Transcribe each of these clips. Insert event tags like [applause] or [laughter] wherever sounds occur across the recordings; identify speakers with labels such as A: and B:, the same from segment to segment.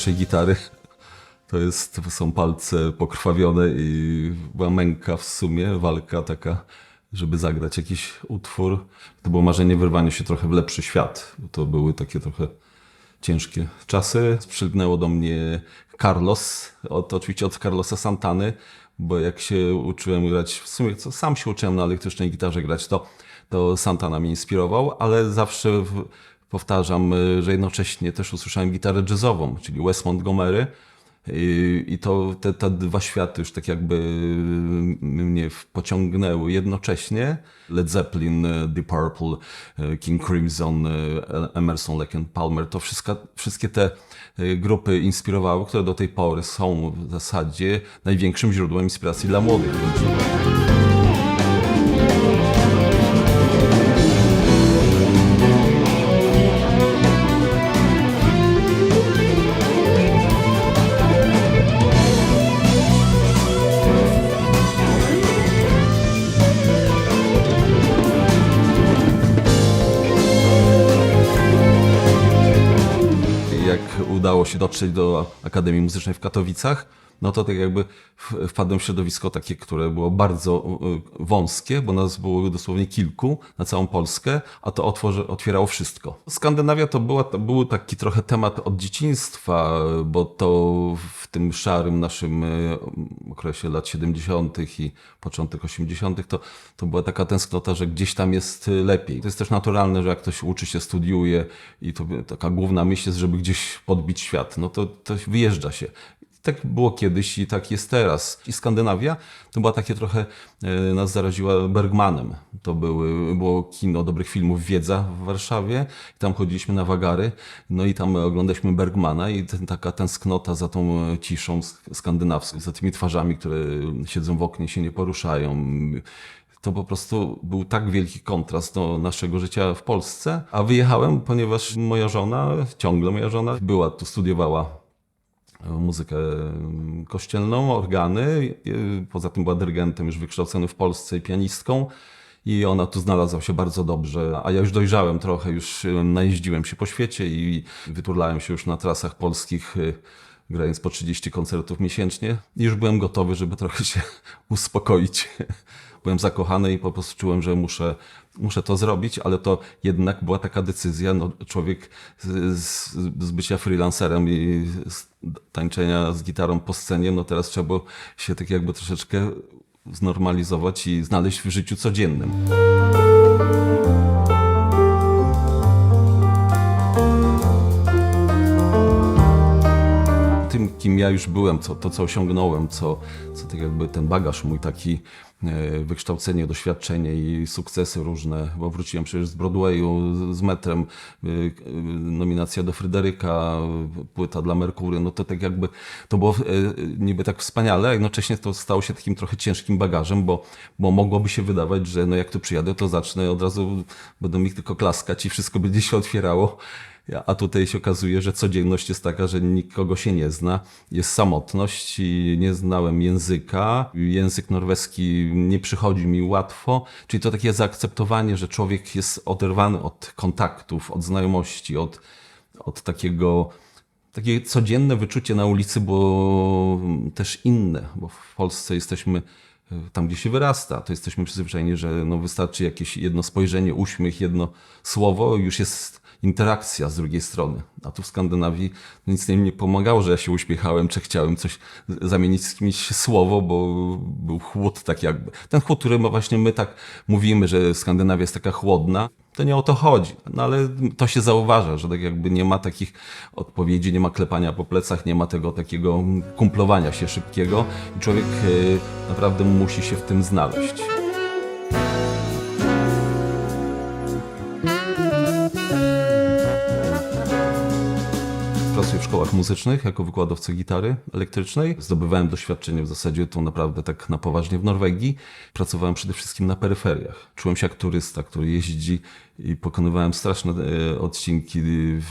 A: pierwszej gitary. To, jest, są palce pokrwawione i była męka w sumie, walka taka, żeby zagrać jakiś utwór. To było marzenie wyrwania się trochę w lepszy świat. To były takie trochę ciężkie czasy. Przylgnęło do mnie Carlos, od, oczywiście od Carlosa Santany, bo jak się uczyłem grać, w sumie co, sam się uczyłem na elektrycznej gitarze grać, to, to Santana mnie inspirował, ale zawsze w, powtarzam, y, że jednocześnie też usłyszałem gitarę jazzową, czyli Wes Montgomery. I, to te, te dwa światy już tak jakby mnie w- pociągnęły jednocześnie. Led Zeppelin, y, Deep Purple, y, King Crimson, y, Emerson, Lake and Palmer, to wszystko, wszystkie te y, grupy inspirowały, które do tej pory są w zasadzie największym źródłem inspiracji dla młodych dotrzeć do Akademii Muzycznej w Katowicach, no to tak jakby wpadłem w środowisko takie, które było bardzo y, wąskie, bo nas było dosłownie kilku na całą Polskę, a to otworzy, otwierało wszystko. Skandynawia to, była, to był taki trochę temat od dzieciństwa, bo to w tym szarym naszym y, okresie lat 70. i początek 80. To, to była taka tęsknota, że gdzieś tam jest y, lepiej. To jest też naturalne, że jak ktoś uczy się, studiuje i to taka główna myśl jest, żeby gdzieś podbić świat, no to, to wyjeżdża się. Tak było kiedyś i tak jest teraz. I Skandynawia to była takie trochę, e, nas zaraziła Bergmanem. To były, było kino dobrych filmów Wiedza w Warszawie. I tam chodziliśmy na wagary, no i tam oglądaliśmy Bergmana i ten, taka tęsknota za tą e, ciszą sk- skandynawską, za tymi twarzami, które siedzą w oknie, się nie poruszają to po prostu był tak wielki kontrast do naszego życia w Polsce. A wyjechałem, ponieważ moja żona, ciągle moja żona, była tu, studiowała muzykę kościelną, organy. Poza tym była dyrygentem już wykształconym w Polsce i pianistką. I ona tu znalazła się bardzo dobrze. A ja już dojrzałem trochę, już najeździłem się po świecie i wyturlałem się już na trasach polskich, y, grając po 30 koncertów miesięcznie. I już byłem gotowy, żeby trochę się [laughs] uspokoić. Byłem zakochany i po prostu czułem, że muszę, muszę to zrobić, ale to jednak była taka decyzja. No, człowiek z, z, bycia freelancerem i z tańczenia z gitarą po scenie, no teraz trzeba było się tak jakby troszeczkę znormalizować i znaleźć w życiu codziennym. Kim ja już byłem, co, to co osiągnąłem, co, co tak jakby ten bagaż mój taki, e, wykształcenie, doświadczenie i sukcesy różne, bo wróciłem przecież z Broadwayu, z- metrem, e, e, nominacja do Fryderyka, płyta dla Merkury, no to tak jakby, to było niby tak wspaniale, a jednocześnie to stało się takim trochę ciężkim bagażem, bo, bo mogłoby się wydawać, że no jak tu przyjadę, to zacznę od razu, będą mi tylko klaskać i wszystko będzie się otwierało. A tutaj się okazuje, że codzienność jest taka, że nikogo się nie zna. Jest samotność i nie znałem języka. Język norweski nie przychodzi mi łatwo. Czyli to takie zaakceptowanie, że człowiek jest oderwany od kontaktów, od znajomości, od, od takiego takie codzienne wyczucie na ulicy było też inne, bo w Polsce jesteśmy e, tam, gdzie się wyrasta, to jesteśmy przyzwyczajeni, że no wystarczy jakieś jedno spojrzenie, uśmiech, jedno słowo, już jest interakcja z drugiej strony. A tu w Skandynawii nic im nie pomagało, że ja się uśmiechałem, czy chciałem coś zamienić z kimś słowo, bo był chłód tak jakby. Ten chłód, który właśnie my tak mówimy, że Skandynawia jest taka chłodna, to nie o to chodzi. No ale to się zauważa, że tak jakby nie ma takich odpowiedzi, nie ma klepania po plecach, nie ma tego takiego kumplowania się szybkiego i człowiek e, naprawdę musi się w tym znaleźć. Szkołach muzycznych jako wykładowca gitary elektrycznej. Zdobywałem doświadczenie w zasadzie to naprawdę tak na poważnie w Norwegii. Pracowałem przede wszystkim na peryferiach. Czułem się jak turysta, który jeździ i pokonywałem straszne e, odcinki, e,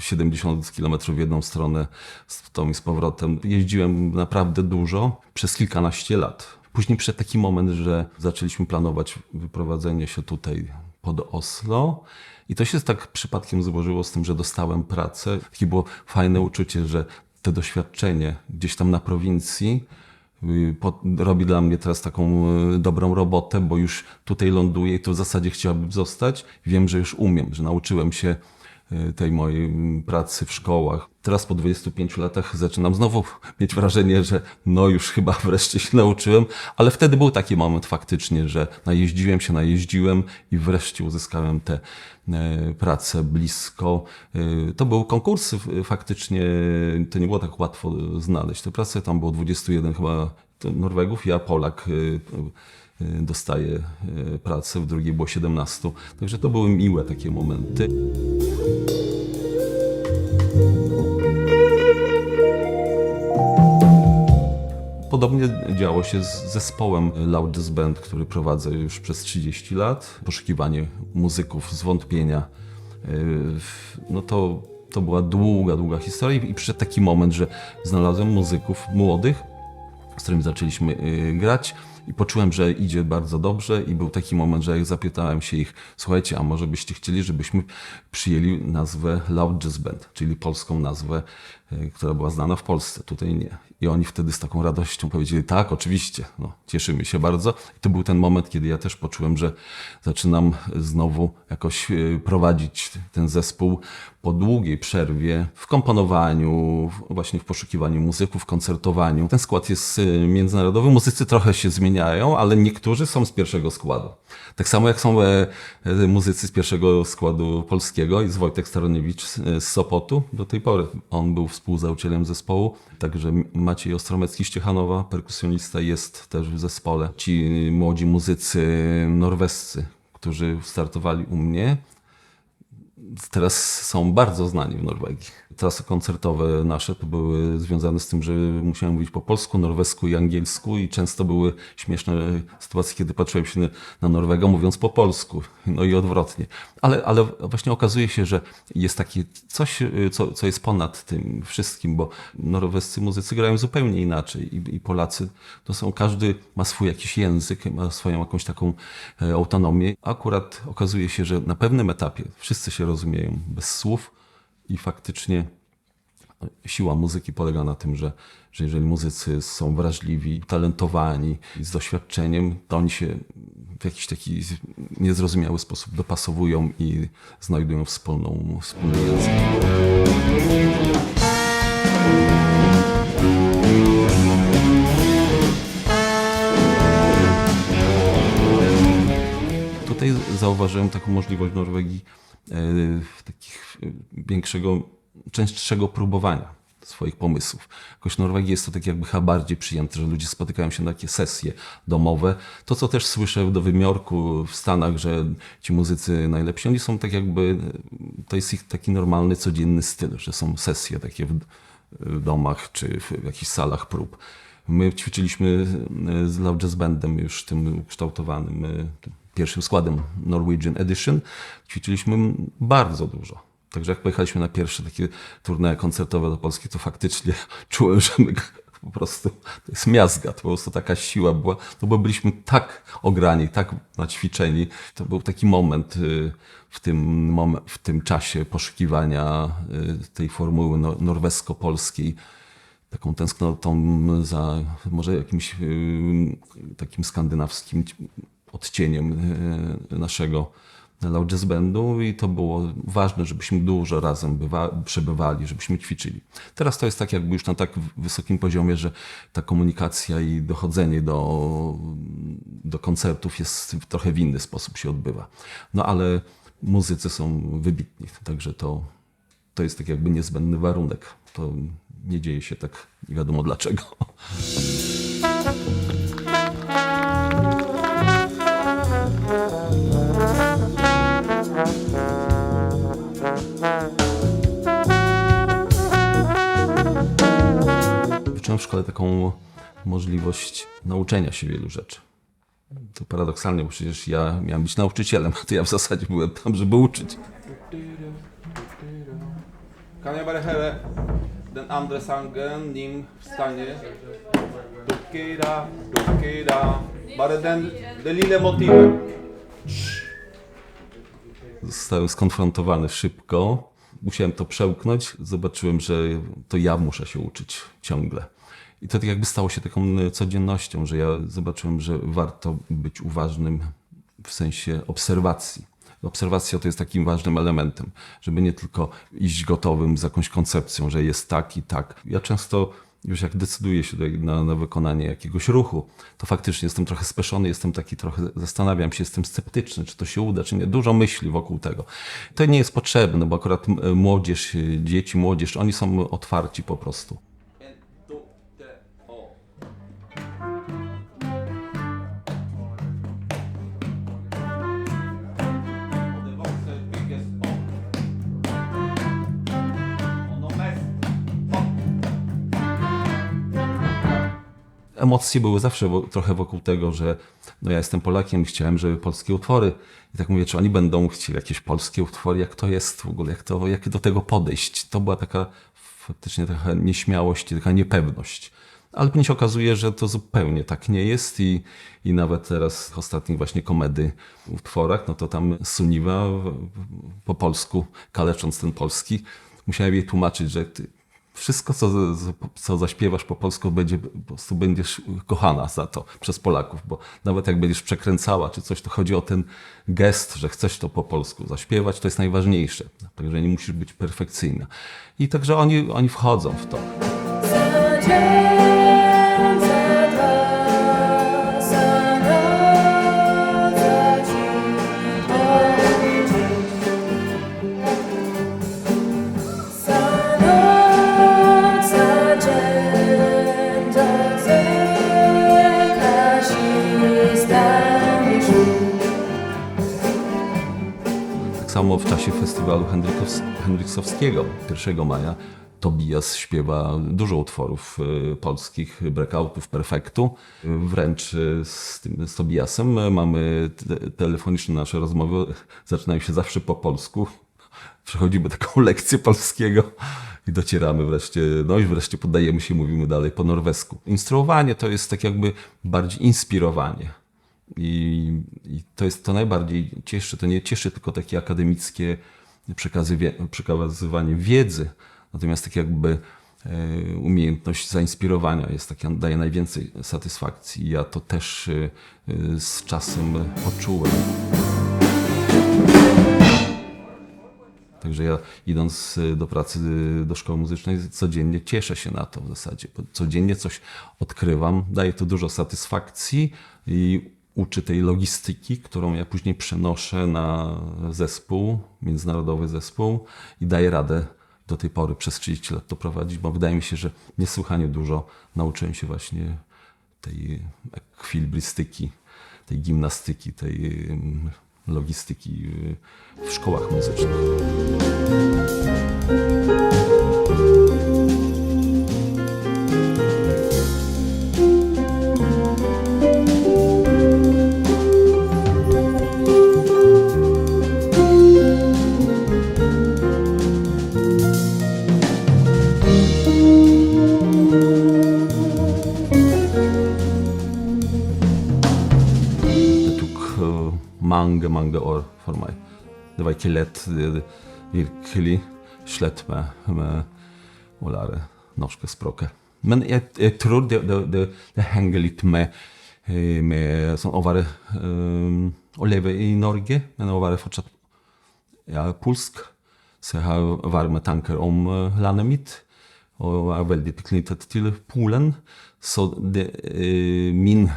A: 70 km w jedną stronę, z tą i z powrotem. Jeździłem naprawdę dużo, przez kilkanaście lat. Później przyszedł taki moment, że zaczęliśmy planować wyprowadzenie się tutaj pod Oslo. I to się tak przypadkiem złożyło z tym, że dostałem pracę. Takie było fajne uczucie, że te doświadczenie gdzieś tam na prowincji y, robi dla mnie teraz taką y, dobrą robotę, bo już tutaj ląduję i to w zasadzie chciałbym zostać. Wiem, że już umiem, że nauczyłem się tej mojej pracy w szkołach. Teraz po 25 latach zaczynam znowu [laughs] mieć wrażenie, że no już chyba [laughs] wreszcie się nauczyłem, ale wtedy był taki moment faktycznie, że najeździłem się, najeździłem i wreszcie uzyskałem tę e, pracę blisko. E, To był konkurs, f- faktycznie to nie było tak łatwo znaleźć tę pracę. Tam było 21 chyba Norwegów, ja Polak e, e, dostaję e, pracę, w drugiej było 17. Także to były miłe takie momenty. Podobnie działo się z zespołem Loud Band, który prowadzę już przez 30 lat. Poszukiwanie muzyków, zwątpienia. Yy, No to, to była długa, długa historia i przyszedł taki moment, że znalazłem muzyków młodych, z którymi zaczęliśmy y, grać i poczułem, że idzie bardzo dobrze i był taki moment, że jak zapytałem się ich, słuchajcie, a może byście chcieli, żebyśmy przyjęli nazwę Loud Jazz Band, czyli polską nazwę, y, która była znana w Polsce, tutaj nie. I oni wtedy z taką radością powiedzieli, tak, oczywiście, no, cieszymy się bardzo. I to był ten moment, kiedy ja też poczułem, że zaczynam znowu jakoś y, prowadzić ten zespół po długiej przerwie w komponowaniu, właśnie w poszukiwaniu muzyków, koncertowaniu. Ten skład jest y, międzynarodowy, muzycy trochę się zmieniają, ale niektórzy są z pierwszego składu. Tak samo jak są e, e, muzycy z pierwszego składu polskiego, jest Wojtek Staroniewicz z, z Sopotu do tej pory. On był współzałożycielem zespołu, także Maciej Ostromecki z Ciechanowa, perkusjonista, jest też w zespole. Ci młodzi muzycy norwescy, którzy startowali u mnie, teraz są bardzo znani w Norwegii. Trasy koncertowe nasze to były związane z tym, że musiałem mówić po polsku, norwesku i angielsku i często były śmieszne sytuacje, kiedy patrzyłem się na- Norwega mówiąc po polsku, no i odwrotnie. Ale, ale właśnie okazuje się, że jest takie coś, co, co jest ponad tym wszystkim, bo norwescy muzycy grają zupełnie inaczej i, i Polacy to są, każdy ma swój jakiś język, ma swoją jakąś taką e, autonomię. Akurat okazuje się, że na pewnym etapie wszyscy się rozumieją bez słów i faktycznie siła muzyki polega na tym, że, że jeżeli muzycy są wrażliwi, talentowani z doświadczeniem, to oni się w jakiś taki niezrozumiały sposób dopasowują i znajdują wspólną, wspólny język. Tutaj zauważyłem taką możliwość Norwegii e, takich e, większego, częstszego próbowania swoich pomysłów. Jakoś w Norwegii jest to tak jakby chyba bardziej przyjęte, że ludzie spotykają się na takie sesje domowe. To, co też słyszę do wymiarku w Stanach, że ci muzycy najlepsi, oni są tak jakby, to jest ich taki normalny, codzienny styl, że są sesje takie w, domach czy w jakichś salach prób. My ćwiczyliśmy e, z Loud Jazz Bandem już tym ukształtowanym, e, pierwszym składem Norwegian Edition. Ćwiczyliśmy bardzo dużo. Także jak pojechaliśmy na pierwsze takie turnieje koncertowe do Polski, to faktycznie [laughs] czułem, że my [laughs] po prostu, to jest miazga, to po prostu taka siła była, no bo byliśmy tak ograni, tak naćwiczeni. To był taki moment y, w tym, mom- w tym czasie poszukiwania y, tej formuły no- norwesko-polskiej, taką tęsknotą za może jakimś y, takim skandynawskim odcieniem y, naszego Jazz Bandu i to było ważne, żebyśmy dużo razem bywa, przebywali, żebyśmy ćwiczyli. Teraz to jest tak jakby już na tak wysokim poziomie, że ta komunikacja i dochodzenie do, do koncertów jest trochę w inny sposób się odbywa. No ale muzycy są wybitni, także to, to jest tak jakby niezbędny warunek. To nie dzieje się tak nie wiadomo dlaczego. [laughs] szkole taką możliwość nauczenia się wielu rzeczy. To paradoksalnie, bo przecież ja miałem być nauczycielem, a to ja w zasadzie byłem tam, żeby uczyć.
B: Kan jag bara höra den andra sången, Nim Stange? Dukida, dukida. Bara den, lilla motivet.
A: Zostałem skonfrontowany szybko musiałem to przełknąć. Zobaczyłem, że to ja muszę się uczyć ciągle. I to tak jakby stało się taką e, codziennością, że ja zobaczyłem, że warto być uważnym w sensie obserwacji. Obserwacja to jest takim ważnym elementem, żeby nie tylko iść gotowym z jakąś koncepcją, że jest tak i tak. Ja często już jak decyduję się na, na wykonanie jakiegoś ruchu, to faktycznie jestem trochę speszony, jestem taki trochę, zastanawiam się, jestem sceptyczny, czy to się uda, czy nie. Dużo myśli wokół tego. To nie jest potrzebne, bo akurat młodzież, y, dzieci, młodzież, oni są otwarci po prostu. Emocje były zawsze trochę wokół tego, że no ja jestem Polakiem, chciałem, żeby polskie utwory. I tak mówię, czy oni będą chcieli jakieś polskie utwory, jak to jest w ogóle, jak, to, jak do tego podejść. To była taka faktycznie taka nieśmiałość, taka niepewność. Ale później się okazuje, że to zupełnie tak nie jest i, i nawet teraz w ostatnich właśnie komedy utworach, no to tam Suniwa po polsku, kalecząc ten polski, musiałem jej tłumaczyć, że ty, wszystko, co, co zaśpiewasz po polsku, będzie, po prostu będziesz kochana za to przez Polaków, bo nawet jak będziesz przekręcała czy coś, to chodzi o ten gest, że chcesz to po polsku zaśpiewać, to jest najważniejsze. Także nie musisz być perfekcyjna. I także oni, oni wchodzą w to. Samo w czasie festiwalu Hendryksowskiego 1 maja Tobias śpiewa dużo utworów y, polskich, breakoutów, perfektu. Wręcz y, z, tym, z Tobiasem mamy te, telefoniczne nasze rozmowy, [laughs] zaczynają się zawsze po polsku. Przechodzimy taką [laughs] lekcję polskiego i docieramy wreszcie, no i wreszcie poddajemy się, mówimy dalej po norwesku. Instruowanie to jest tak jakby bardziej inspirowanie. I, I to jest to najbardziej cieszy. To nie cieszy tylko takie akademickie przekazywanie wiedzy, natomiast tak jakby e, umiejętność zainspirowania jest taka, daje najwięcej satysfakcji. Ja to też e, e, z czasem poczułem. Także ja idąc y, do pracy, do szkoły muzycznej, codziennie cieszę się na to w zasadzie. Codziennie coś odkrywam, daje to dużo satysfakcji i uczy tej logistyki, którą ja później przenoszę na zespół, międzynarodowy zespół i daję radę do tej pory przez 30 lat to prowadzić, bo wydaje mi się, że niesłychanie dużo nauczyłem się właśnie tej ekwilibrystyki, tej gimnastyki, tej logistyki w szkołach muzycznych. Mange år for meg. Det var ikke lett, det, virkelig slett med, med å lære norske språket. Men jeg, jeg tror det, det, det, henger litt med, eh, med sånn å være um, Å leve i Norge, men å være fortsatt er polsk, så jeg har varme tanker om eh, landet mitt. Og er veldig knyttet til Polen. Så det, min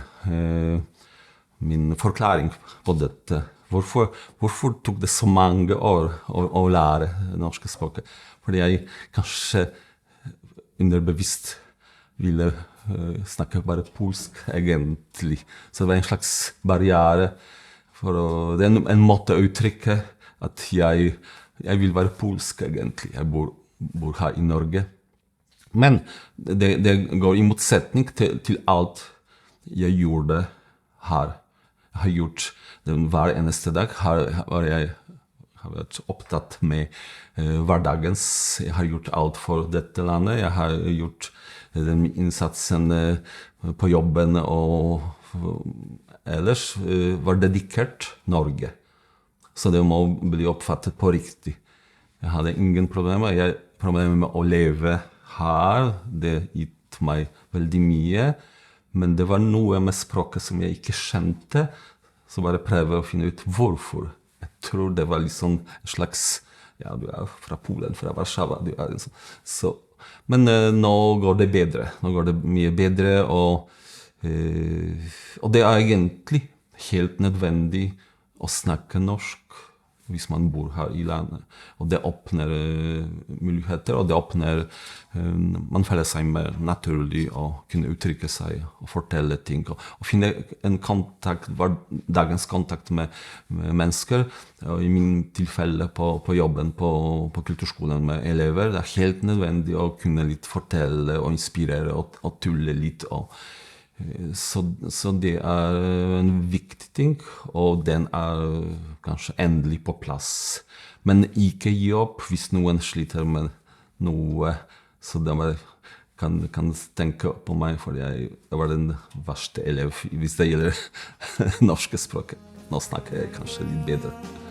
A: min forklaring på dette. Hvorfor, hvorfor tok det så mange år å, å lære det norske språket? Fordi jeg kanskje underbevisst ville eh, snakke bare polsk, egentlig. Så det var en slags barriere. For det er en, en måte å uttrykke at jeg, jeg vil være polsk, egentlig. Jeg bor, bor her i Norge. Men det, det går i motsetning til, til alt jeg gjorde her. Har gjort hver eneste dag. Har, har jeg har vært opptatt med eh, hverdagens Jeg har gjort alt for dette landet. Jeg har gjort eh, den innsatsen eh, på jobben og eh, ellers var dedikert Norge. Så det må bli oppfattet på riktig Jeg hadde ingen problemer. Jeg problemer med å leve her. Det gitt meg veldig mye. Men det var noe med språket som jeg ikke skjønte. Så bare prøve å finne ut hvorfor. Jeg tror det var liksom en slags Ja, du er fra Polen, fra Warszawa. Du er liksom, så, men uh, nå går det bedre. Nå går det mye bedre, og, uh, og det er egentlig helt nødvendig å snakke norsk hvis man bor her i landet. Og det åpner eh, muligheter, og det åpner eh, Man føler seg mer naturlig å kunne uttrykke seg og fortelle ting. Og, og finne en kontakt, hver dagens kontakt med, med mennesker. Og I min tilfelle på, på jobben på, på kulturskolen med elever. Det er helt nødvendig å kunne litt fortelle og inspirere og, og tulle litt. og så, så det er en viktig ting, og den er kanskje endelig på plass. Men ikke gi opp hvis noen sliter med noe. Så de kan, kan tenke på meg, for jeg, var den verste elev hvis det gjelder [laughs] norske språket. Nå snakker jeg kanskje litt bedre.